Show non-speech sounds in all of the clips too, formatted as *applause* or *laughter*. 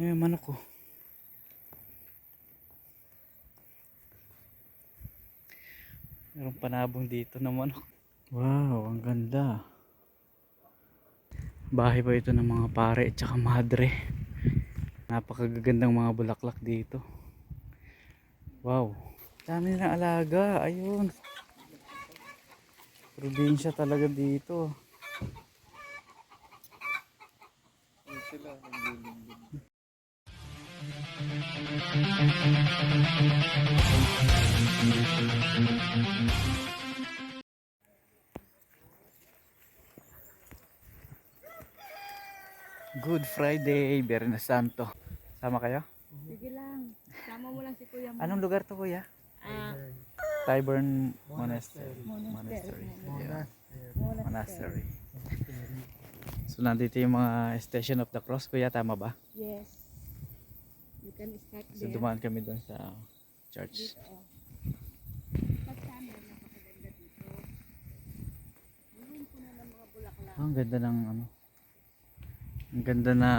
Ay, manok ko. Merong panabong dito na manok. Wow, ang ganda. Bahay ba ito ng mga pare at saka madre. Napakagagandang mga bulaklak dito. Wow. Dami na alaga. Ayun. Probinsya talaga dito. Good Friday, Biyernes Santo. Sama kayo? Sige lang. Sama mo lang si Kuya Mo. Anong lugar to kuya? Ah, Tyburn Monastery. Monastery. Yeah. Monastery. Monastery. So nandito yung mga Station of the Cross kuya, tama ba? Yes. Can start So there. dumaan kami doon sa church. Dito, oh. Dito. Bulaklak. Oh, ang ganda ng ano. Ang ganda na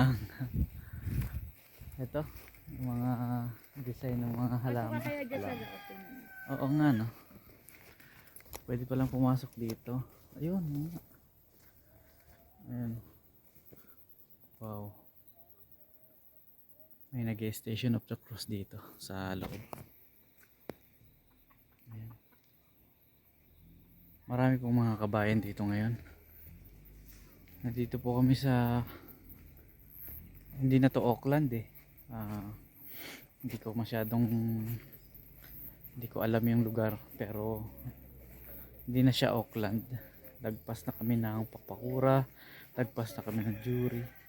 *laughs* ito, mga design ng mga halaman. ka kaya dyan sa. Oo nga no. Pwede palang pumasok dito. Ayun. Ayun. Wow. May nag station of the cross dito sa loob. Ayan. Marami pong mga kabayan dito ngayon. Nandito po kami sa hindi na to Auckland eh. Ah, hindi ko masyadong hindi ko alam yung lugar pero hindi na siya Auckland lagpas na kami ng Papakura lagpas na kami ng Jury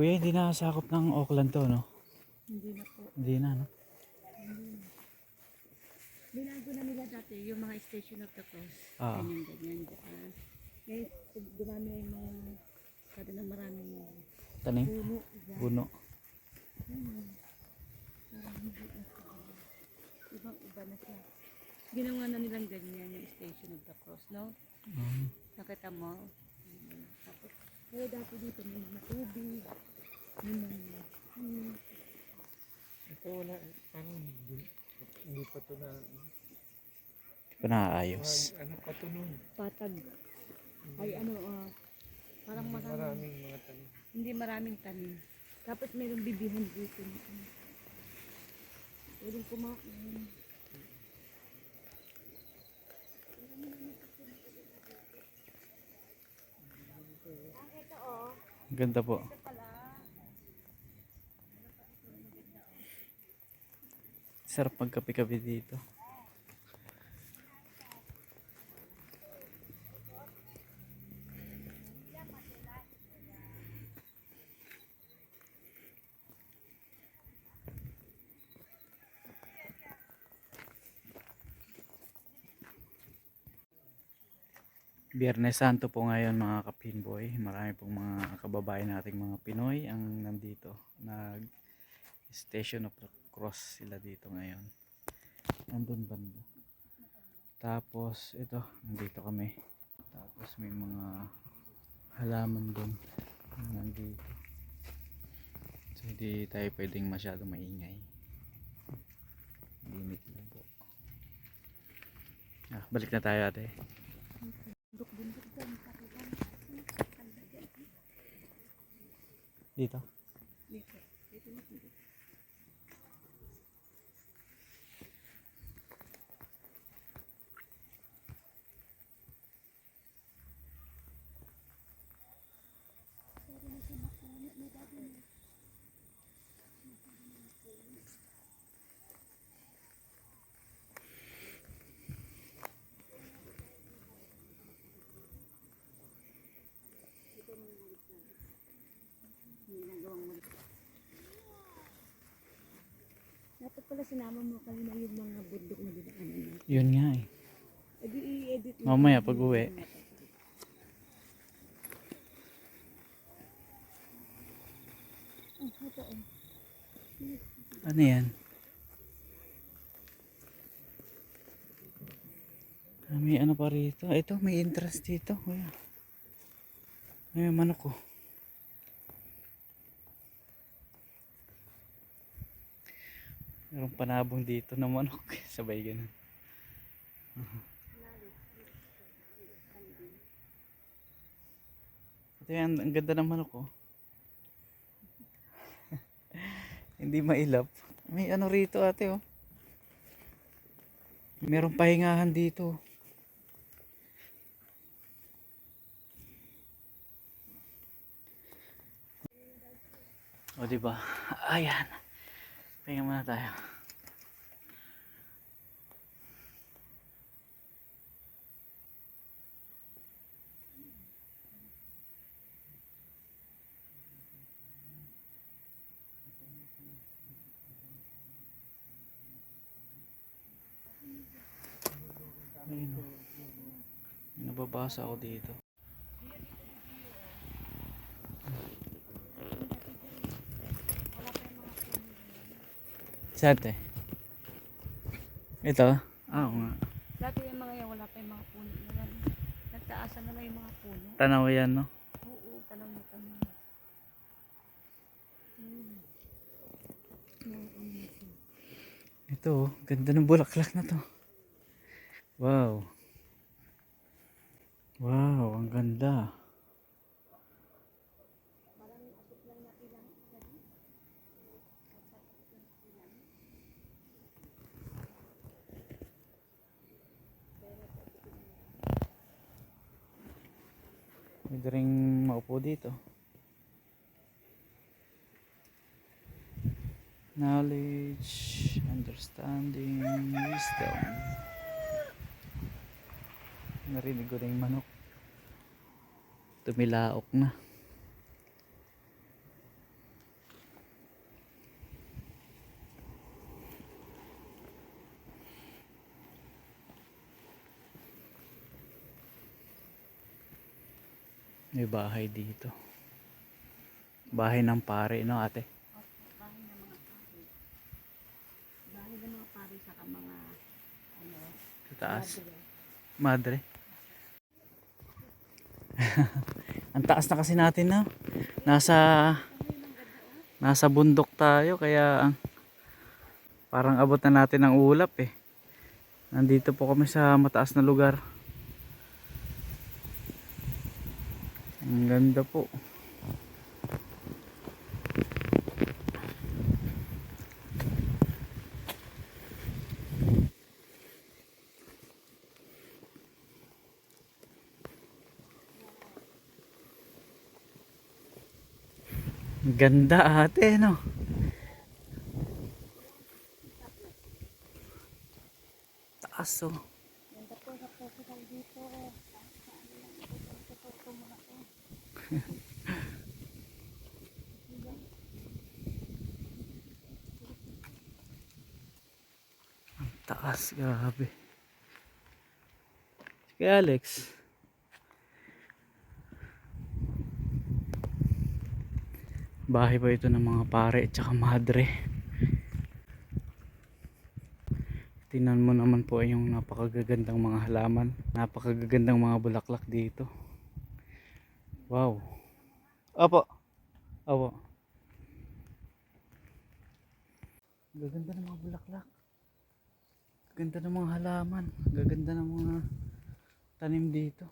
Kuya, hindi na sakop ng Auckland to, no? Hindi na po. Hindi na, no? Binago na nila dati yung mga station of the cross. Ah. Ganyan, ganyan. dyan. Ngayon, dumami na yung mga kada na maraming Taning? puno. Buno. Ibang iba na siya. Ginawa na nilang ganyan yung station of the cross, no? Um, Nakita mo? Mm, Tapos, pero dati dito may mga tubig. Ito wala, parang hindi, hindi pa ito na, Hindi pa naaayos. ano pa ito nun? patag. Ay ano, ah, parang Hindi maraming, maraming mga tanim. hindi maraming tanim. Tapos mayroong bibihan dito. Pwedeng kumain. Ang Ganda po. Sarap magkape-kape dito. Biyernes Santo po ngayon mga kapinboy. Marami pong mga kababayan nating mga Pinoy ang nandito. Nag Station of Cross sila dito ngayon. Nandun banda. Tapos ito, nandito kami. Tapos may mga halaman dun na nandito. So hindi tayo pwedeng masyado maingay. Limit lang po. Ah, balik na tayo ate. Dito. Dito. Dito pala sinama mo kanina yung mga bundok na dinaanan natin. Yun nga eh. Edi i-edit mo. Mamaya pag uwi. Ah, oh. Ano yan? Ah, may ano pa rito? Ah, ito, may interest dito. Kuya. May manok ko. Oh. Merong panabong dito na manok. *laughs* Sabay ganun. Ito yan, ang ganda ng manok ko. *laughs* Hindi mailap. May ano rito ate oh. Merong pahingahan dito. O di ba? Ayan. Pahinga muna tayo. Ayun nababasa ako dito. Sate. Ito? Ah, oo nga. Dati yung mga yan, wala pa yung mga puno na yan. Nagtaasan na lang yung mga puno. Tanaw yan, no? Oo, tanaw na tanaw. Hmm. Ito, oh. Ganda ng bulaklak na to. Wow. Wow, ang ganda. Pwede rin maupo dito. Knowledge, understanding, wisdom. Narinig ko na yung manok. Tumilaok na. May bahay dito. Bahay ng pare, no ate? Opo, bahay ng mga pari. Bahay ng mga pari saka mga ano, Sa taas. madre. Madre. *laughs* Ang taas na kasi natin na. Nasa nasa bundok tayo kaya ang parang abot na natin ang ulap eh. Nandito po kami sa mataas na lugar. Ang ganda po. Ganda ate no. Taas oh. Ganda po hospital dito. Ito muna ko. Grabe. Sige Alex. Bahay pa ito ng mga pare at saka madre. Tingnan mo naman po yung napakagagandang mga halaman. Napakagagandang mga bulaklak dito. Wow. Opo. Opo. Gaganda ng mga bulaklak. Ganda ng mga halaman. Gaganda ng mga tanim dito.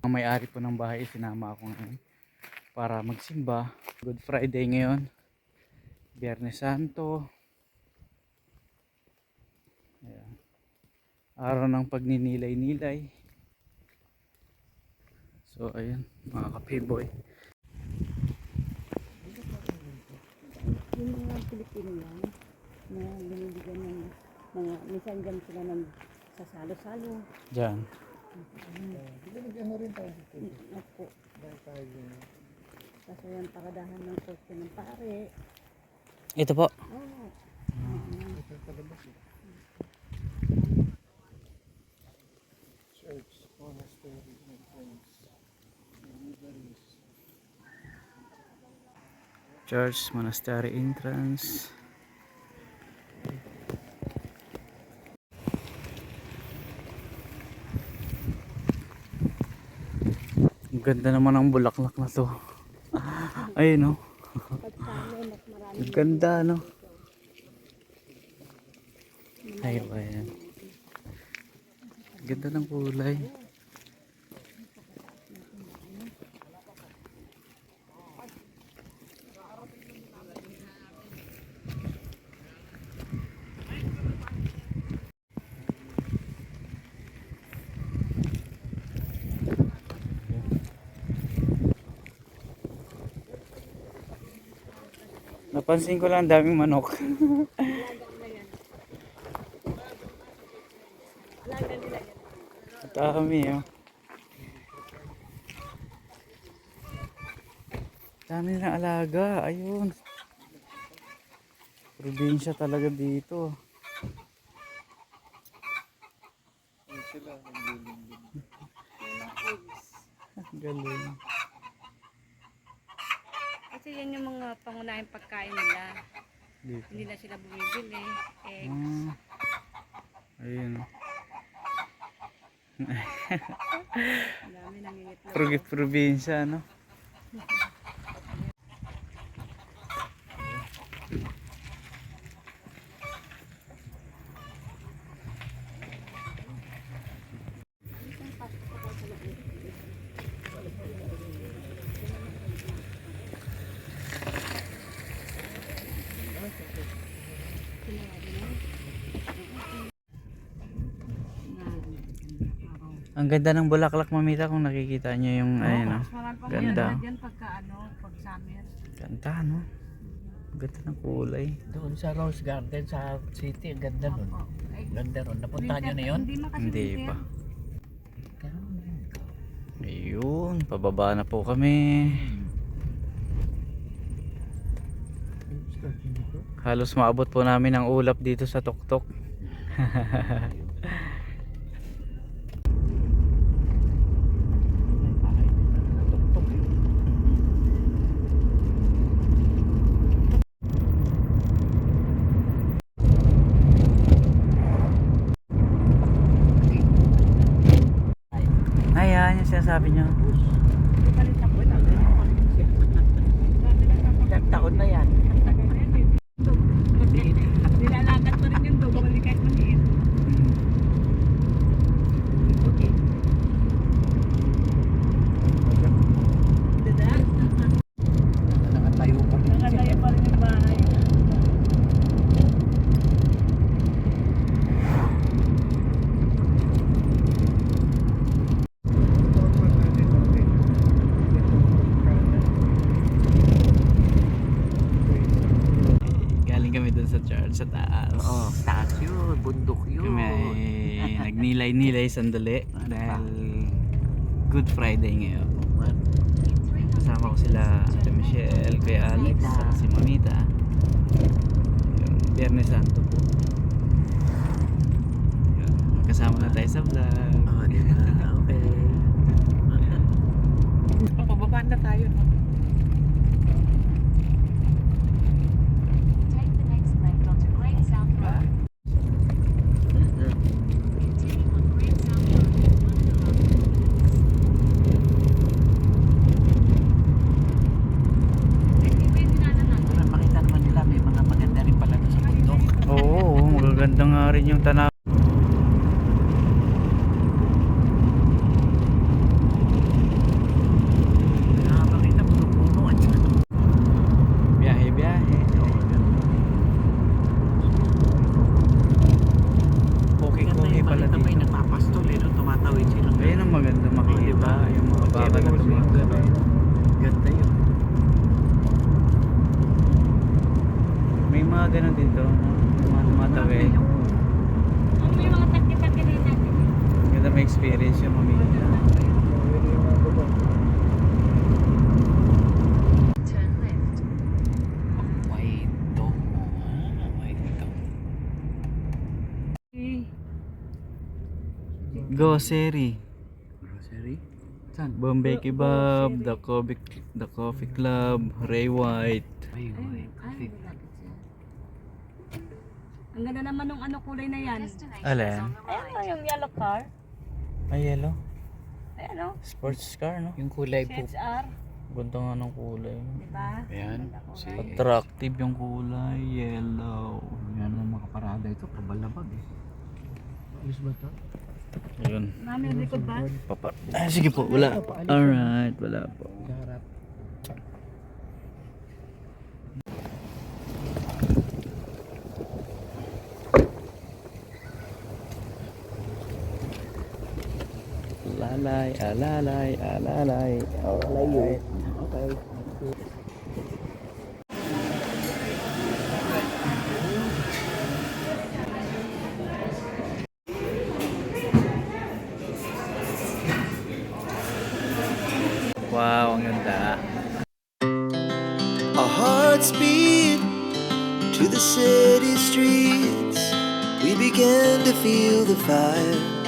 Ang may-ari po ng bahay, sinama ako ngayon para magsimba. Good Friday ngayon. Biyernes Santo. Ayan. Araw ng pagninilay-nilay. So, ayun, mga kapiboy. Yung mga Pilipino lang na binibigyan ng mga, minsan dyan sila ng sasalo-salo. Diyan. Binigyan na rin tayo dito. Opo. Dahil tayo yun. Kasi yung pakadahan ng kotse ng pare. Ito po. Oo. Ito yung palabas eh. Church, monastery, and friends. Deliveries. Church Monastery entrance. Ang ganda naman ng bulaklak na to. *laughs* Ayun no. Ang ganda no. Ay, ayan. Ganda ng kulay. Napansin ko lang ang daming manok. Yan. Dami oh. Dami na alaga. Ayun. Probinsya talaga dito. Galing. Kasi yan yung mga pangunahing pagkain nila. Dito. Hindi na sila bumibili. Eh, Ah. Ayun. ang dami nangingitlog. Pro probinsya, no? Ang ganda ng bulaklak mamita kung nakikita nyo yung ayun? Mas marami pang Ganda. yan dyan pagka ano, pag summer. Ganda, no? Ganda ng kulay. Doon sa Rose Garden sa city, ang ganda nun. Ganda nun. Napuntahan nyo na yun? Hindi pa. Ayun, pababa na po kami. Halos maabot po namin ang ulap dito sa tuktok. *laughs* Ayan, yung sinasabi nyo. Hindi pa rin tapos. Ilang taon na yan. Nilalagat pa rin yung dog. Balik kahit maliit. Dada. Nakatayo pa rin siya. Nakatayo pa rin yung bahay. Galing kami dun sa church sa taas. Oo, taas yun. Bundok yun. Kami ay nagnilay-nilay sandali dahil Good Friday ngayon. Kasama ko sila Ate Michelle, Kuya Alex, at si Mamita. Yung Biyernes Santo po. Yun, Kasama na tayo sa vlog. Oo, di ba? Okay. *laughs* Pababa na tayo. no? Take the next left onto Great South Road. Continue on Great South Road for one and a half kilometers. Eh, di ba yung dinaanan natin? Para makita naman nila, may mga maganda rin pala doon sa bundok. Oo, magaganda nga rin yung tanaw. Dito. nagpapastol eh, no? Ayun ang na. May mga takti-takti rin natin. Ganda may experience yung. Eh, Go, Seri. Grocery? Saan? Bombay Bo- Kebab, The Coffee, The Coffee Club, Ray White. Ay, Ay, ay, ay, malapit siya. Ang ganda naman ng ano kulay na yan. Alin? Ayan o, yung yellow car. Ay, yellow. Ayan o, Sports car, no? Yung kulay po. CHR. Ganda nga ng kulay. Diba? Ayan. Attractive yung kulay, yellow. Yan ang makaparada ito. Pabalabag eh. Ayos ba ito? Ayun. Mami, ang likod ba? Papa. Ah, sige po, wala. Alright, wala po. Garap. Alalay, alalay, alalay. Alright. Okay. Wow, ang ganda. Our hearts beat to the city streets. We began to feel the fire.